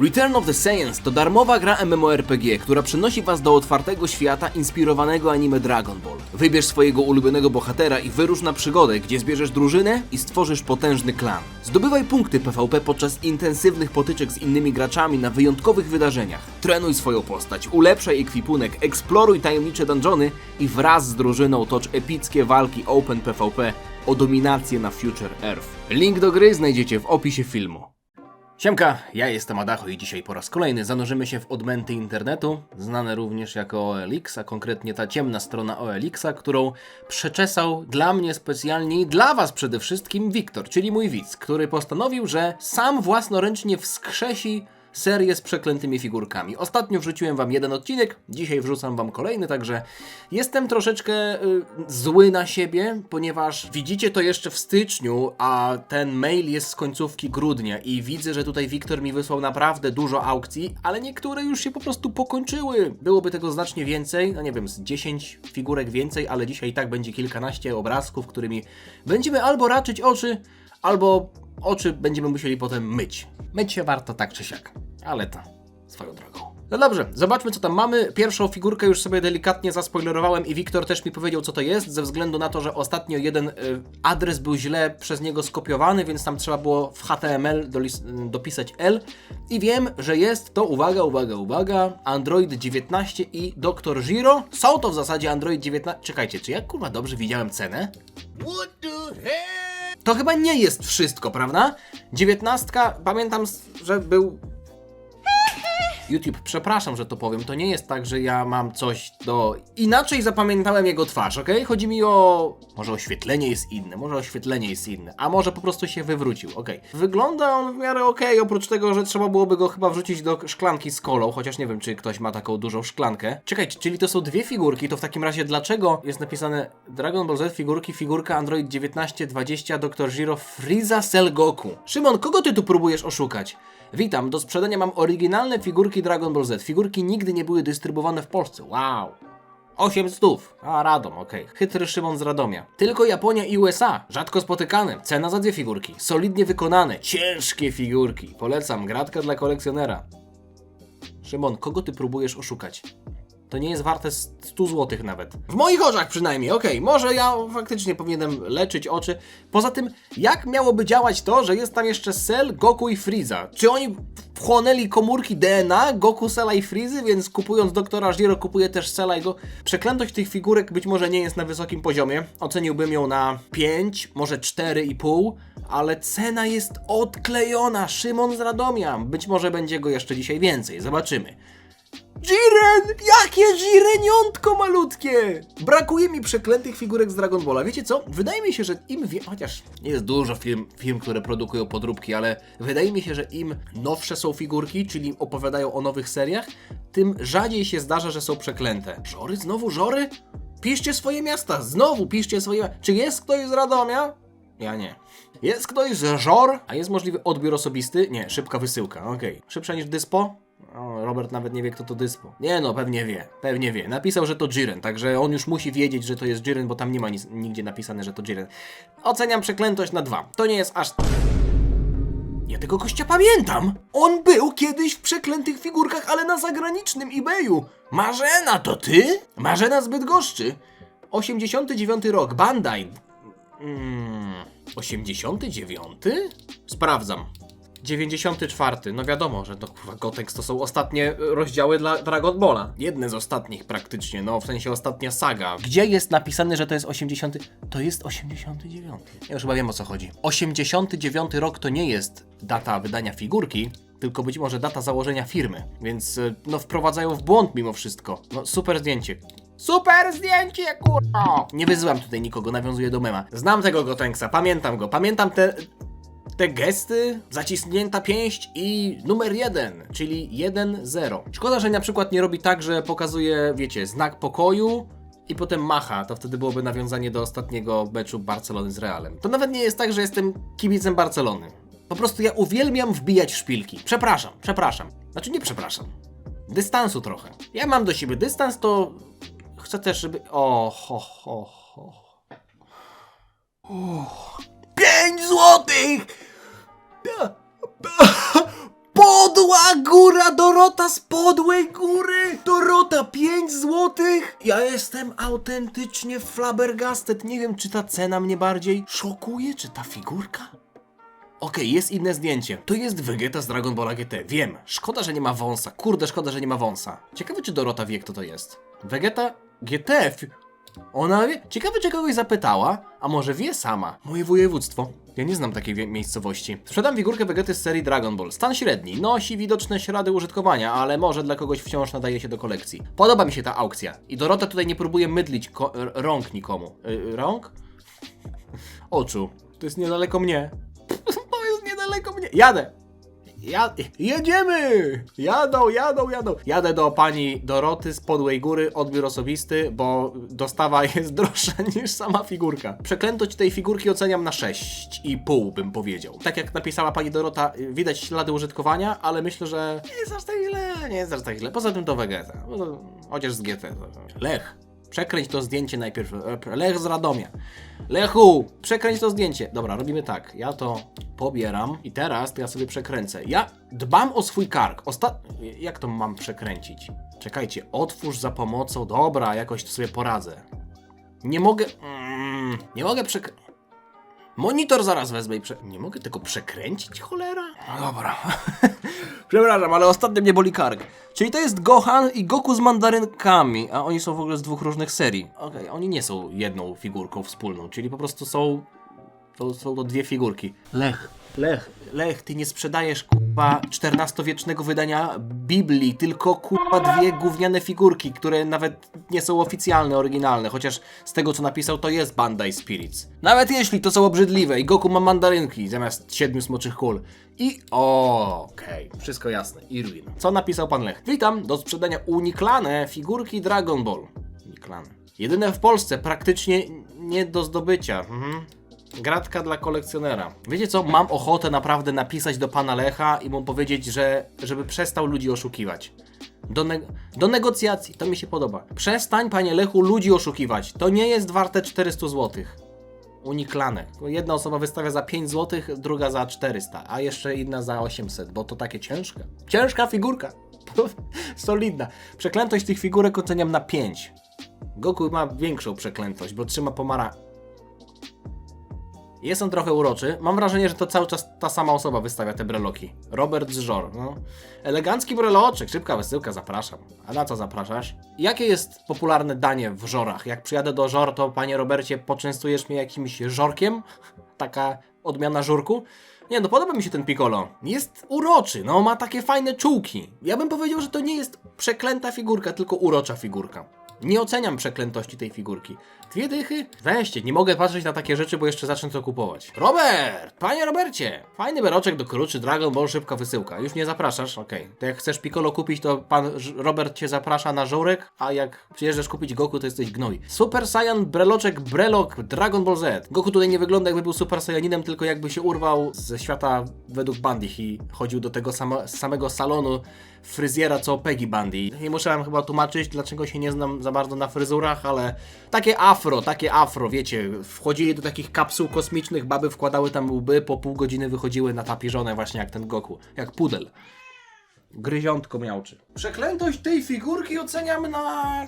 Return of the Saiyans to darmowa gra MMORPG, która przenosi was do otwartego świata inspirowanego anime Dragon Ball. Wybierz swojego ulubionego bohatera i wyrusz na przygodę, gdzie zbierzesz drużynę i stworzysz potężny klan. Zdobywaj punkty PvP podczas intensywnych potyczek z innymi graczami na wyjątkowych wydarzeniach. Trenuj swoją postać, ulepszaj ekwipunek, eksploruj tajemnicze dungeony i wraz z drużyną tocz epickie walki Open PvP o dominację na Future Earth. Link do gry znajdziecie w opisie filmu. Siemka, ja jestem Adacho i dzisiaj po raz kolejny zanurzymy się w odmęty internetu, znane również jako OLX, a konkretnie ta ciemna strona OLX, którą przeczesał dla mnie specjalnie i dla was przede wszystkim Wiktor, czyli mój widz, który postanowił, że sam własnoręcznie wskrzesi serię z przeklętymi figurkami. Ostatnio wrzuciłem wam jeden odcinek, dzisiaj wrzucam wam kolejny, także jestem troszeczkę y, zły na siebie, ponieważ widzicie to jeszcze w styczniu, a ten mail jest z końcówki grudnia i widzę, że tutaj Wiktor mi wysłał naprawdę dużo aukcji, ale niektóre już się po prostu pokończyły. Byłoby tego znacznie więcej, no nie wiem, z 10 figurek więcej, ale dzisiaj i tak będzie kilkanaście obrazków, którymi będziemy albo raczyć oczy, albo oczy będziemy musieli potem myć. Myć się warto tak czy siak, ale to swoją drogą. No dobrze, zobaczmy co tam mamy. Pierwszą figurkę już sobie delikatnie zaspoilerowałem i Wiktor też mi powiedział co to jest, ze względu na to, że ostatnio jeden y, adres był źle przez niego skopiowany, więc tam trzeba było w HTML y, dopisać L i wiem, że jest to, uwaga, uwaga, uwaga, Android 19 i Dr. Giro. Są to w zasadzie Android 19... Czekajcie, czy ja kurwa dobrze widziałem cenę? To chyba nie jest wszystko, prawda? Dziewiętnastka, pamiętam, że był. YouTube, przepraszam, że to powiem. To nie jest tak, że ja mam coś do. Inaczej zapamiętałem jego twarz, ok? Chodzi mi o. Może oświetlenie jest inne, może oświetlenie jest inne, a może po prostu się wywrócił, ok. Wygląda on w miarę ok, oprócz tego, że trzeba byłoby go chyba wrzucić do szklanki z kolą, chociaż nie wiem, czy ktoś ma taką dużą szklankę. Czekajcie, czyli to są dwie figurki, to w takim razie dlaczego jest napisane Dragon Ball Z figurki, figurka Android 1920 Dr. Giro Frieza Cell Goku? Szymon, kogo ty tu próbujesz oszukać? Witam, do sprzedania mam oryginalne figurki Dragon Ball Z. Figurki nigdy nie były dystrybuowane w Polsce. Wow. 8 stów. A, Radom, okej. Chytry Szymon z Radomia. Tylko Japonia i USA. Rzadko spotykane. Cena za dwie figurki. Solidnie wykonane. Ciężkie figurki. Polecam. Gratka dla kolekcjonera. Szymon, kogo ty próbujesz oszukać? To nie jest warte 100 zł nawet. W moich oczach przynajmniej, okej, może ja faktycznie powinienem leczyć oczy. Poza tym, jak miałoby działać to, że jest tam jeszcze Cell, Goku i Freeza? Czy oni wchłonęli komórki DNA Goku, Cella i Freezy, więc kupując Doktora Zero kupuje też Cella i go... Przeklętość tych figurek być może nie jest na wysokim poziomie. Oceniłbym ją na 5, może 4,5, ale cena jest odklejona. Szymon z Radomia. Być może będzie go jeszcze dzisiaj więcej, zobaczymy. Jiren! Jakie Jireniątko malutkie! Brakuje mi przeklętych figurek z Dragon Balla. Wiecie co? Wydaje mi się, że im wie... Chociaż jest dużo firm, firm, które produkują podróbki, ale wydaje mi się, że im nowsze są figurki, czyli opowiadają o nowych seriach, tym rzadziej się zdarza, że są przeklęte. Żory? Znowu żory? Piszcie swoje miasta! Znowu piszcie swoje... Czy jest ktoś z Radomia? Ja nie. Jest ktoś z Żor? A jest możliwy odbiór osobisty? Nie, szybka wysyłka, okej. Szybsza niż Dyspo? Robert nawet nie wie, kto to Dyspo. Nie no, pewnie wie, pewnie wie. Napisał, że to Jiren, także on już musi wiedzieć, że to jest Jiren, bo tam nie ma nic, nigdzie napisane, że to Jiren. Oceniam przeklętość na dwa. To nie jest aż... Ja tego gościa pamiętam! On był kiedyś w przeklętych figurkach, ale na zagranicznym eBayu. Marzena, to ty? Marzena z Bydgoszczy. 89 rok, Bandai. Mm, 89? Sprawdzam. 94. No wiadomo, że to kurwa Gotex to są ostatnie rozdziały dla Dragon Balla. Jedne z ostatnich praktycznie, no w sensie ostatnia saga. Gdzie jest napisane, że to jest 80? To jest 89. Ja już chyba wiem o co chodzi. 89 rok to nie jest data wydania figurki, tylko być może data założenia firmy, więc y, no wprowadzają w błąd mimo wszystko. No super zdjęcie. Super zdjęcie, kurwa! Nie wyzywam tutaj nikogo, nawiązuję do mema. Znam tego Gotenksa, pamiętam go, pamiętam te, te gesty, zaciśnięta pięść i numer jeden, czyli 1-0. Szkoda, że na przykład nie robi tak, że pokazuje, wiecie, znak pokoju i potem macha, to wtedy byłoby nawiązanie do ostatniego meczu Barcelony z Realem. To nawet nie jest tak, że jestem kibicem Barcelony. Po prostu ja uwielbiam wbijać szpilki. Przepraszam, przepraszam. Znaczy nie przepraszam. Dystansu trochę. Ja mam do siebie dystans, to chcę też, żeby... O, ho, ho, ho. Pięć złotych! Po Podła góra, Dorota z podłej góry! Dorota, 5 złotych! Ja jestem autentycznie flabbergasted. Nie wiem, czy ta cena mnie bardziej szokuje, czy ta figurka? Okej, jest inne zdjęcie. To jest Vegeta z Dragon Ball GT. Wiem. Szkoda, że nie ma wąsa. Kurde, szkoda, że nie ma wąsa. Ciekawe, czy Dorota wie, kto to jest. Vegeta GT. Ona wie? Ciekawe, czy kogoś zapytała, a może wie sama. Moje województwo. Ja nie znam takiej miejscowości. Sprzedam figurkę Vegety z serii Dragon Ball. Stan średni. Nosi widoczne ślady użytkowania, ale może dla kogoś wciąż nadaje się do kolekcji. Podoba mi się ta aukcja. I Dorota tutaj nie próbuje mydlić rąk nikomu. Y, rąk? Oczu. To jest niedaleko mnie. To jest niedaleko mnie. Jadę. Ja, jedziemy! Jadą, jadą, jadą. Jadę do pani Doroty z Podłej Góry, odbiór osobisty, bo dostawa jest droższa niż sama figurka. Przeklętość tej figurki oceniam na 6,5 bym powiedział. Tak jak napisała pani Dorota, widać ślady użytkowania, ale myślę, że nie jest aż tak źle, nie jest aż tak źle. Poza tym to Vegeta, chociaż z GT. Lech, przekręć to zdjęcie najpierw. E, Lech z Radomia. Lechu, przekręć to zdjęcie. Dobra, robimy tak. Ja to pobieram i teraz to ja sobie przekręcę. Ja dbam o swój kark. Osta... Jak to mam przekręcić? Czekajcie, otwórz za pomocą. Dobra, jakoś to sobie poradzę. Nie mogę. Mm, nie mogę przek. Monitor zaraz wezmę i prze... Nie mogę tego przekręcić, cholera? No dobra. Przepraszam, ale ostatnio mnie boli kark. Czyli to jest Gohan i Goku z mandarynkami, a oni są w ogóle z dwóch różnych serii. Okej, oni nie są jedną figurką wspólną, czyli po prostu są... To są to dwie figurki. Lech, Lech, Lech, ty nie sprzedajesz kurwa XIV-wiecznego wydania Biblii, tylko kurwa dwie gówniane figurki, które nawet nie są oficjalne, oryginalne, chociaż z tego co napisał to jest Bandai Spirits. Nawet jeśli to są obrzydliwe i Goku ma mandarynki zamiast siedmiu smoczych kul. I okej, wszystko jasne. Irwin. Co napisał pan Lech? Witam, do sprzedania uniklane figurki Dragon Ball. Uniklane. Jedyne w Polsce, praktycznie nie do zdobycia. Mhm. Gratka dla kolekcjonera. Wiecie co? Mam ochotę naprawdę napisać do pana Lecha i mu powiedzieć, że żeby przestał ludzi oszukiwać. Do, ne- do negocjacji, to mi się podoba. Przestań, panie Lechu, ludzi oszukiwać. To nie jest warte 400 zł. Uniklane. Jedna osoba wystawia za 5 zł, druga za 400, a jeszcze inna za 800, bo to takie ciężkie. Ciężka figurka. Solidna. Przeklętość tych figurek oceniam na 5. Goku ma większą przeklętość, bo trzyma pomara. Jest on trochę uroczy. Mam wrażenie, że to cały czas ta sama osoba wystawia te breloki. Robert z Żor. No. Elegancki breloczek, szybka wysyłka, zapraszam. A na co zapraszasz? Jakie jest popularne danie w Żorach? Jak przyjadę do Żor, to panie Robercie, poczęstujesz mnie jakimś żorkiem? Taka odmiana żurku? Nie, no podoba mi się ten Piccolo. Jest uroczy, no ma takie fajne czułki. Ja bym powiedział, że to nie jest przeklęta figurka, tylko urocza figurka. Nie oceniam przeklętości tej figurki. Dwie dychy? Weźcie, nie mogę patrzeć na takie rzeczy, bo jeszcze zacznę to kupować. Robert! Panie Robercie! Fajny beroczek do kruczy, Dragon Ball, szybka wysyłka. Już mnie zapraszasz? Okej. To jak chcesz Piccolo kupić, to pan Robert cię zaprasza na żurek, a jak przyjeżdżasz kupić Goku, to jesteś gnoj. Super Saiyan breloczek Brelok Dragon Ball Z. Goku tutaj nie wygląda jakby był Super Saiyaninem, tylko jakby się urwał ze świata według Bandich i chodził do tego sama, samego salonu fryzjera co Peggy Bundy. Nie muszę wam chyba tłumaczyć, dlaczego się nie znam za bardzo na fryzurach, ale takie afro, takie afro, wiecie, wchodzili do takich kapsuł kosmicznych, baby wkładały tam łby, po pół godziny wychodziły na tapieżone właśnie jak ten Goku, jak pudel. Gryziątko miałczy. Przeklętość tej figurki oceniam na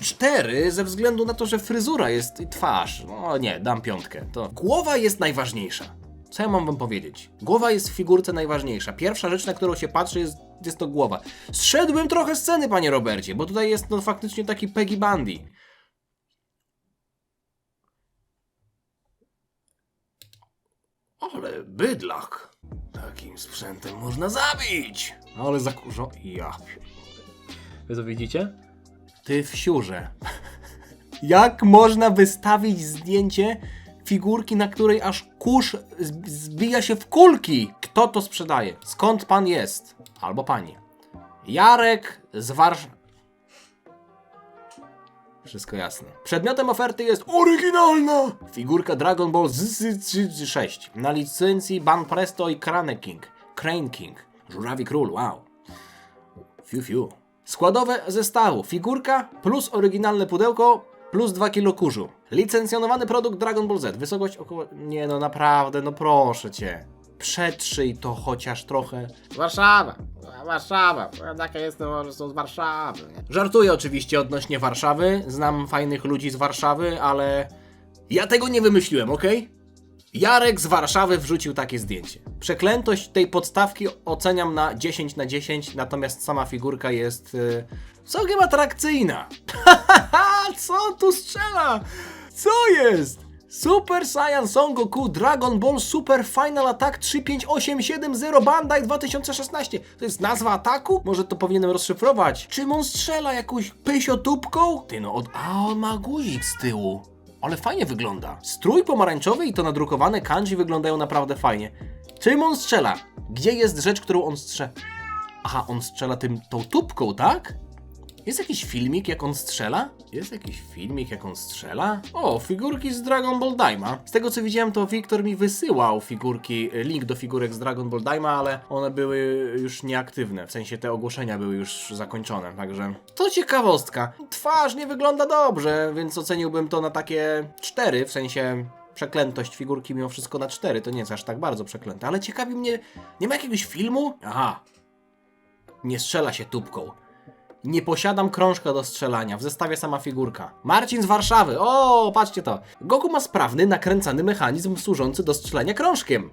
4 ze względu na to, że fryzura jest i twarz. No nie, dam piątkę. To głowa jest najważniejsza. Co ja mam wam powiedzieć? Głowa jest w figurce najważniejsza. Pierwsza rzecz, na którą się patrzy, jest, jest to głowa. Zszedłbym trochę z sceny, panie Robercie, bo tutaj jest no faktycznie taki Peggy Bundy. Ale bydlak. Takim sprzętem można zabić. Ale zakurzo... Ja... Wy to widzicie? Ty wsiurze. Jak można wystawić zdjęcie figurki, na której aż kurz zbija się w kulki? Kto to sprzedaje? Skąd pan jest? Albo pani. Jarek z Warszawy. Wszystko jasne. Przedmiotem oferty jest oryginalna figurka Dragon Ball Z- Z- Z- 6 na licencji Ban Presto i Crane King. Crane King. Żurawi Król, wow. Fiu, fiu. Składowe zestawu. Figurka plus oryginalne pudełko plus 2 kg kurzu. Licencjonowany produkt Dragon Ball Z. Wysokość około... Nie no, naprawdę, no proszę cię. Przetrzyj to chociaż trochę. Warszawa, Warszawa, ja taka jestem, że są z Warszawy. Nie? Żartuję oczywiście odnośnie Warszawy, znam fajnych ludzi z Warszawy, ale ja tego nie wymyśliłem, okej? Jarek z Warszawy wrzucił takie zdjęcie. Przeklętość tej podstawki oceniam na 10 na 10, natomiast sama figurka jest yy, całkiem atrakcyjna. Co tu strzela? Co jest? Super Saiyan Son Goku Dragon Ball Super Final Attack 35870 Bandai 2016. To jest nazwa ataku? Może to powinienem rozszyfrować. Czym on strzela? Jakąś pysiotubką? Ty no, od... a on ma guzik z tyłu. Ale fajnie wygląda. Strój pomarańczowy i to nadrukowane kanji wyglądają naprawdę fajnie. Czym on strzela? Gdzie jest rzecz, którą on strzela? Aha, on strzela tym tą tubką, tak? Jest jakiś filmik, jak on strzela? Jest jakiś filmik, jak on strzela? O, figurki z Dragon Ball Daima. Z tego co widziałem, to Wiktor mi wysyłał figurki, link do figurek z Dragon Ball Daima, ale one były już nieaktywne. W sensie te ogłoszenia były już zakończone, także... To ciekawostka. Twarz nie wygląda dobrze, więc oceniłbym to na takie 4, w sensie przeklętość figurki mimo wszystko na 4, to nie jest aż tak bardzo przeklęte, ale ciekawi mnie, nie ma jakiegoś filmu? Aha, nie strzela się tubką. Nie posiadam krążka do strzelania, w zestawie sama figurka. Marcin z Warszawy, o, patrzcie to. Goku ma sprawny, nakręcany mechanizm służący do strzelania krążkiem.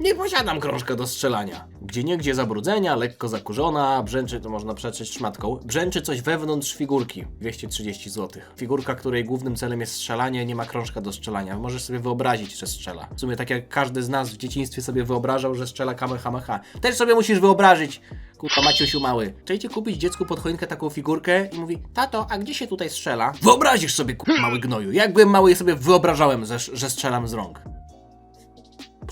Nie posiadam krążka do strzelania. Gdzie niegdzie zabrudzenia, lekko zakurzona, brzęczy, to można przeczyć szmatką, brzęczy coś wewnątrz figurki. 230 zł. Figurka, której głównym celem jest strzelanie, nie ma krążka do strzelania. Możesz sobie wyobrazić, że strzela. W sumie tak jak każdy z nas w dzieciństwie sobie wyobrażał, że strzela kamehameha. Też sobie musisz wyobrazić, kurwa Maciusiu mały. Czy kupić dziecku pod choinkę taką figurkę i mówi, tato, a gdzie się tutaj strzela? Wyobrazisz sobie, kurwa mały gnoju. Jak byłem mały, sobie wyobrażałem, że, że strzelam z rąk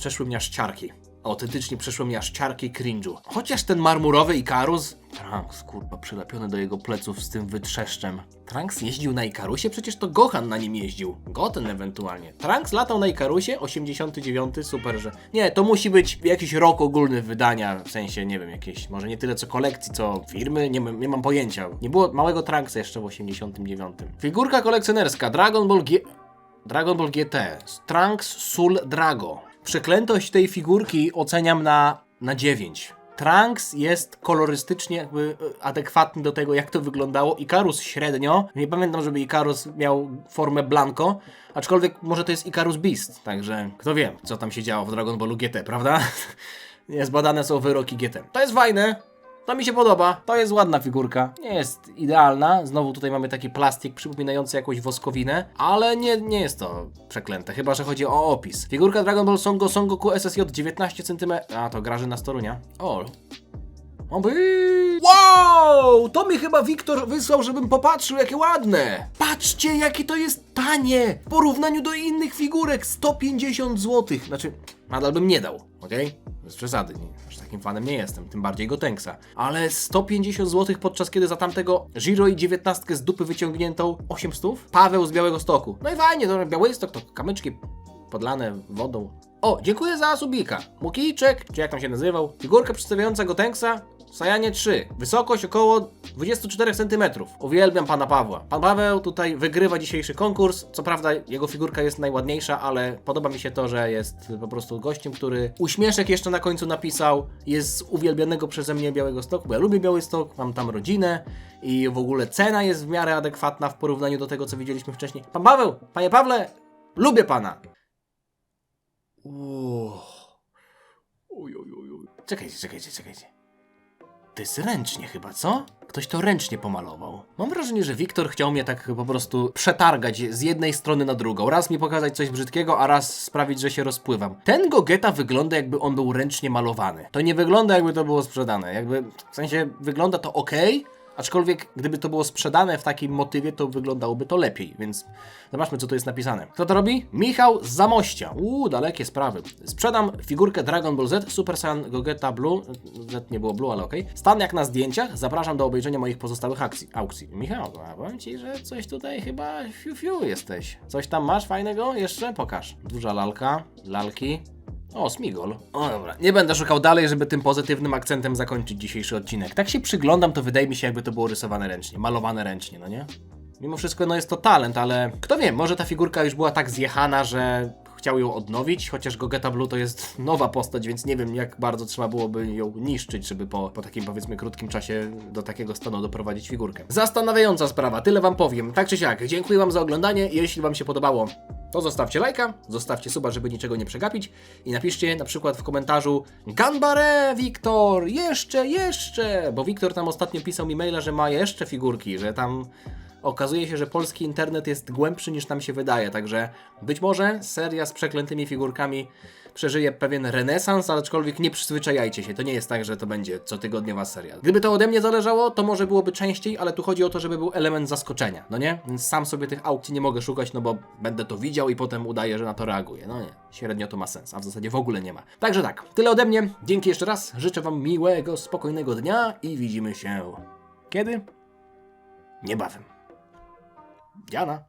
przeszły ciarki. Autentycznie przeszły ciarki cringe'u. Chociaż ten marmurowy Ikarus... Trunks, kurwa, przylepiony do jego pleców z tym wytrzeszczem. Trunks jeździł na Ikarusie? Przecież to Gohan na nim jeździł. Goten ewentualnie. Trunks latał na Ikarusie? 89, super, że... Nie, to musi być jakiś rok ogólny wydania, w sensie, nie wiem, jakieś... Może nie tyle co kolekcji, co firmy, nie, nie mam pojęcia. Nie było małego Trunksa jeszcze w 89. Figurka kolekcjonerska, Dragon Ball G... Dragon Ball GT. Trunks Sul Drago. Przeklętość tej figurki oceniam na, na 9. Trunks jest kolorystycznie jakby e, adekwatny do tego, jak to wyglądało. Ikarus średnio. Nie pamiętam, żeby Ikarus miał formę blanko. Aczkolwiek może to jest Ikarus Beast. Także kto wie, co tam się działo w Dragon Ballu GT, prawda? Niezbadane są wyroki GT. To jest fajne. To mi się podoba, to jest ładna figurka. Nie jest idealna, znowu tutaj mamy taki plastik przypominający jakąś woskowinę, ale nie, nie jest to przeklęte, chyba że chodzi o opis. Figurka Dragon Ball Songo Son Goku SSJ 19 cm. A to Grażyna Storunia. O. Wow! To mi chyba Wiktor wysłał, żebym popatrzył, jakie ładne! Patrzcie, jakie to jest tanie! W porównaniu do innych figurek 150 zł. Znaczy, nadal bym nie dał, okej? Bez przesady, nie, aż takim fanem nie jestem, tym bardziej Gotenksa. Ale 150 zł podczas kiedy za tamtego Giro i 19 z dupy wyciągniętą 800? Paweł z Białego Stoku. No i fajnie, to Białystok to kamyczki podlane wodą. O, dziękuję za subika. Mukijczek, czy jak tam się nazywał, figurka przedstawiająca Gotenksa Sajanie 3. Wysokość około 24 cm. Uwielbiam pana Pawła. Pan Paweł tutaj wygrywa dzisiejszy konkurs. Co prawda jego figurka jest najładniejsza, ale podoba mi się to, że jest po prostu gościem, który uśmieszek jeszcze na końcu napisał. Jest z uwielbianego przeze mnie Białego Stoku, bo ja lubię Białystok, mam tam rodzinę i w ogóle cena jest w miarę adekwatna w porównaniu do tego, co widzieliśmy wcześniej. Pan Paweł, panie Pawle, lubię pana. Oj, oj, oj, oj. Czekajcie, czekajcie, czekajcie. To jest ręcznie chyba, co? Ktoś to ręcznie pomalował. Mam wrażenie, że Wiktor chciał mnie tak po prostu przetargać z jednej strony na drugą. Raz mi pokazać coś brzydkiego, a raz sprawić, że się rozpływam. Ten Gogeta wygląda jakby on był ręcznie malowany. To nie wygląda jakby to było sprzedane. Jakby, w sensie, wygląda to ok, Aczkolwiek, gdyby to było sprzedane w takim motywie, to wyglądało to lepiej, więc zobaczmy, co tu jest napisane. Kto to robi? Michał z Zamościa. Uuu, dalekie sprawy. Sprzedam figurkę Dragon Ball Z, Super Saiyan Gogeta Blue. Z nie było Blue, ale okej. Stan jak na zdjęciach. Zapraszam do obejrzenia moich pozostałych akcji, aukcji. Michał, a powiem Ci, że coś tutaj chyba fiu fiu jesteś. Coś tam masz fajnego? Jeszcze? Pokaż. Duża lalka, lalki. O, Smigol. O dobra, nie będę szukał dalej, żeby tym pozytywnym akcentem zakończyć dzisiejszy odcinek. Tak się przyglądam, to wydaje mi się, jakby to było rysowane ręcznie, malowane ręcznie, no nie? Mimo wszystko, no jest to talent, ale kto wie, może ta figurka już była tak zjechana, że chciał ją odnowić, chociaż Gogeta Blue to jest nowa postać, więc nie wiem jak bardzo trzeba byłoby ją niszczyć, żeby po, po takim powiedzmy krótkim czasie do takiego stanu doprowadzić figurkę. Zastanawiająca sprawa, tyle wam powiem. Tak czy siak, dziękuję wam za oglądanie. Jeśli wam się podobało, to zostawcie lajka, zostawcie suba, żeby niczego nie przegapić i napiszcie na przykład w komentarzu Ganbare, Wiktor, jeszcze, jeszcze, bo Wiktor tam ostatnio pisał mi maila, że ma jeszcze figurki, że tam okazuje się, że polski internet jest głębszy niż nam się wydaje, także być może seria z przeklętymi figurkami przeżyje pewien renesans, aczkolwiek nie przyzwyczajajcie się, to nie jest tak, że to będzie cotygodniowa seria. Gdyby to ode mnie zależało, to może byłoby częściej, ale tu chodzi o to, żeby był element zaskoczenia, no nie? Więc sam sobie tych aukcji nie mogę szukać, no bo będę to widział i potem udaję, że na to reaguję. No nie, średnio to ma sens, a w zasadzie w ogóle nie ma. Także tak, tyle ode mnie, dzięki jeszcze raz, życzę wam miłego, spokojnego dnia i widzimy się... Kiedy? Niebawem. Jana.